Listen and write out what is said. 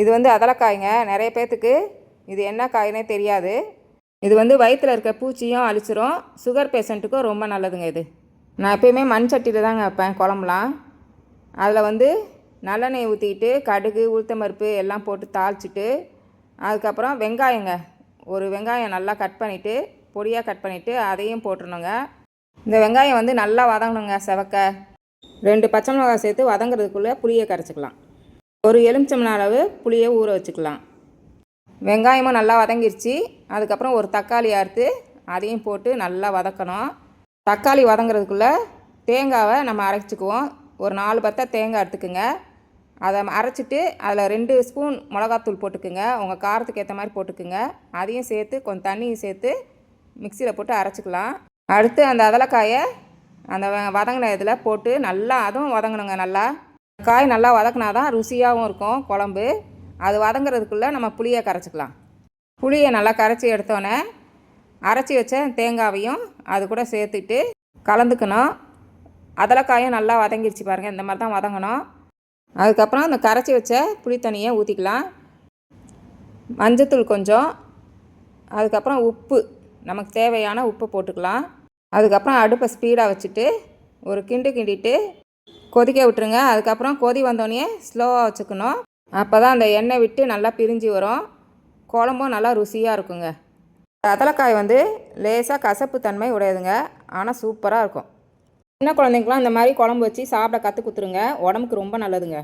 இது வந்து அதலக்காய்ங்க நிறைய பேர்த்துக்கு இது என்ன காய்னே தெரியாது. இது வந்து வயிற்றில் இருக்க பூச்சியும் அழிச்சிரும். சுகர் பேஷண்ட்டுக்கும் ரொம்ப நல்லதுங்க இது. நான் எப்பயுமே மண் சட்டியில் தாங்க வைப்பேன் குழம்புலாம். அதில் வந்து நல்லெண்ணெய் ஊற்றிக்கிட்டு கடுகு உளுத்தம்பருப்பு எல்லாம் போட்டு தாளிச்சிட்டு அதுக்கப்புறம் வெங்காயங்க. ஒரு வெங்காயம் நல்லா கட் பண்ணிவிட்டு பொடியாக கட் பண்ணிவிட்டு அதையும் போட்டுருணுங்க இந்த வெங்காயம் வந்து நல்லா வதங்கணுங்க செவக்க. ரெண்டு பச்சை மிளகாய் சேர்த்து வதங்குறதுக்குள்ளே புளியை கரைச்சிக்கலாம். ஒரு எலுமிச்சம் அளவு புளியை ஊற வச்சுக்கலாம். வெங்காயமும் நல்லா வதங்கிருச்சு. அதுக்கப்புறம் ஒரு தக்காளி அறுத்து அதையும் போட்டு நல்லா வதக்கணும். தக்காளி வதங்குறதுக்குள்ளே தேங்காவை நம்ம அரைச்சிக்குவோம். ஒரு நாலு பத்தை தேங்காய் எடுத்துக்குங்க. அதை அரைச்சிட்டு அதில் ரெண்டு ஸ்பூன் மிளகாத்தூள் போட்டுக்குங்க. உங்கள் காரத்துக்கு ஏற்ற மாதிரி போட்டுக்குங்க. அதையும் சேர்த்து கொஞ்சம் தண்ணியும் சேர்த்து மிக்சியில் போட்டு அரைச்சிக்கலாம். அடுத்து அந்த அதலக்காயை அந்த வதங்கின இதில் போட்டு நல்லா அதுவும் வதங்கணுங்க நல்லா. காய் நல்லா வதக்குனா தான் ருசியாகவும் இருக்கும் குழம்பு. அது வதங்குறதுக்குள்ளே நம்ம புளியை கரைச்சிக்கலாம். புளியை நல்லா கரைச்சி எடுத்தோன்னே அரைச்சி வச்ச தேங்காவையும் அது கூட சேர்த்துட்டு கலந்துக்கணும். அதலக்காயும் நல்லா வதங்கிடுச்சு பாருங்கள் இந்த மாதிரி தான் வதங்கணும். அதுக்கப்புறம் அந்த கரைச்சி வச்ச புளி தண்ணியை ஊற்றிக்கலாம் மஞ்சத்தூள் கொஞ்சம். அதுக்கப்புறம் உப்பு நமக்கு தேவையான உப்பு போட்டுக்கலாம். அதுக்கப்புறம் அடுப்பை ஸ்பீடாக வச்சுட்டு ஒரு கிண்டு கிண்டிட்டு கொதிக்க விட்டுருங்க. அதுக்கப்புறம் கொதி வந்தோடனே ஸ்லோவாக வச்சுக்கணும். அப்போ தான் அந்த எண்ணெய் விட்டு நல்லா பிரிஞ்சு வரும். குழம்பும் நல்லா ருசியாக இருக்குங்க. கதலைக்காய் வந்து லேசாக கசப்பு தன்மை உடையதுங்க. ஆனால் சூப்பராக இருக்கும். சின்ன குழந்தைங்களாம் இந்த மாதிரி குழம்பு வச்சு சாப்பிட கற்று கொடுத்துருங்க. உடம்புக்கு ரொம்ப நல்லதுங்க.